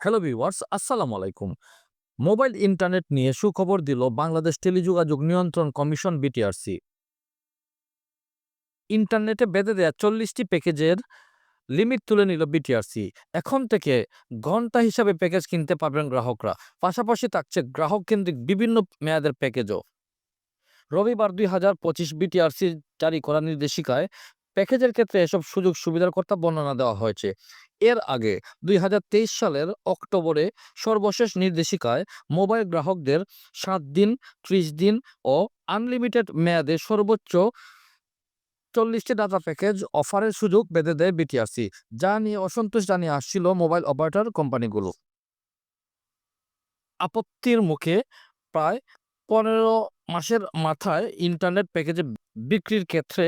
Hello viewers আসসালামু আলাইকুম mobile internet নিয়ে সুখবর দিল বাংলাদেশ টেলিযোগাযোগ নিয়ন্ত্রণ কমিশন বিটিআরসি ইন্টারনেটে বেঁধে দেয়া চল্লিশটি প্যাকেজের লিমিট তুলে নিল বিটিআরসি এখন থেকে ঘণ্টা হিসাবে প্যাকেজ কিনতে পারবেন গ্রাহকরা। পাশাপাশি থাকছে গ্রাহক কেন্দ্রিক বিভিন্ন মেয়াদের প্যাকেজও। রবিবার দুই হাজার পঁচিশ বিটিআরসি জারি করা নির্দেশিকায় প্যাকেজের ক্ষেত্রে এসব সুযোগ সুবিধার কথা বর্ণনা দেওয়া হয়েছে। এর আগে দুই হাজার তেইশ সালের অক্টোবরে সর্বশেষ নির্দেশিকায় মোবাইল গ্রাহকদের সাত দিন, ত্রিশ দিন ও আনলিমিটেড মেয়াদে সর্বোচ্চ চল্লিশটি ডাটা প্যাকেজ অফারের সুযোগ বেঁধে দেয় বিটিআরসি। যা নিয়ে অসন্তোষ জানিয়ে আসছিল মোবাইল অপারেটর কোম্পানিগুলো। আপত্তির মুখে প্রায় পনেরো মাসের মাথায় ইন্টারনেট প্যাকেজে বিক্রির ক্ষেত্রে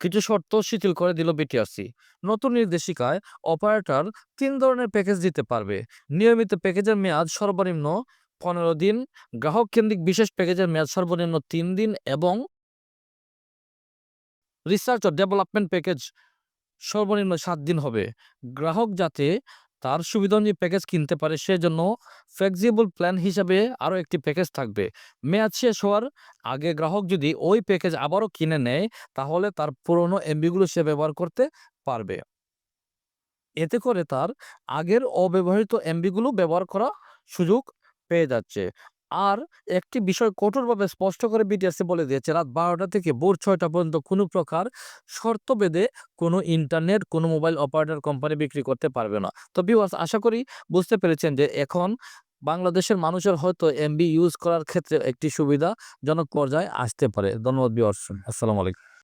কিছু শর্ত শিথিল করে দিল বিটিআরসি নতুন নির্দেশিকায় অপারেটর তিন ধরনের প্যাকেজ দিতে পারবে। নিয়মিত প্যাকেজের মেয়াদ সর্বনিম্ন পনেরো দিন, গ্রাহক কেন্দ্রিক বিশেষ প্যাকেজের মেয়াদ সর্বনিম্ন তিন দিন এবং রিসার্চ ও ডেভেলপমেন্ট প্যাকেজ সর্বনিম্ন সাত দিন হবে। গ্রাহক যাতে তার সুবিধা অনুযায়ী প্যাকেজ কিনতে পারে। সেজন্য ফ্লেক্সিবল প্ল্যান হিসাবে আরও একটি প্যাকেজ থাকবে। মেয়াদ শেষ হওয়ার আগে গ্রাহক যদি ওই প্যাকেজ আবারও কিনে নেয়, তাহলে তার পুরনো এমবিগুলো সে ব্যবহার করতে পারবে। এতে করে তার আগের অব্যবহৃত এমবিগুলো ব্যবহার করা সুযোগ পেয়ে যাচ্ছে। আর একটি বিষয় কঠোরভাবে স্পষ্ট করে বিটিআরসি বলে দিয়েছে, রাত বারোটা থেকে ভোর ছয়টা পর্যন্ত কোনো প্রকার শর্ত বেঁধে কোনো ইন্টারনেট, কোনো মোবাইল অপারেটর কোম্পানি বিক্রি করতে পারবে না। তো বিওয়ার্স আশা করি বুঝতে পেরেছেন যে এখন বাংলাদেশের মানুষের হয়তো এমবি ইউজ করার ক্ষেত্রে একটি সুবিধাজনক পর্যায়ে আসতে পারে। ধন্যবাদ বিওয়ার্স আসসালামু আলাইকুম।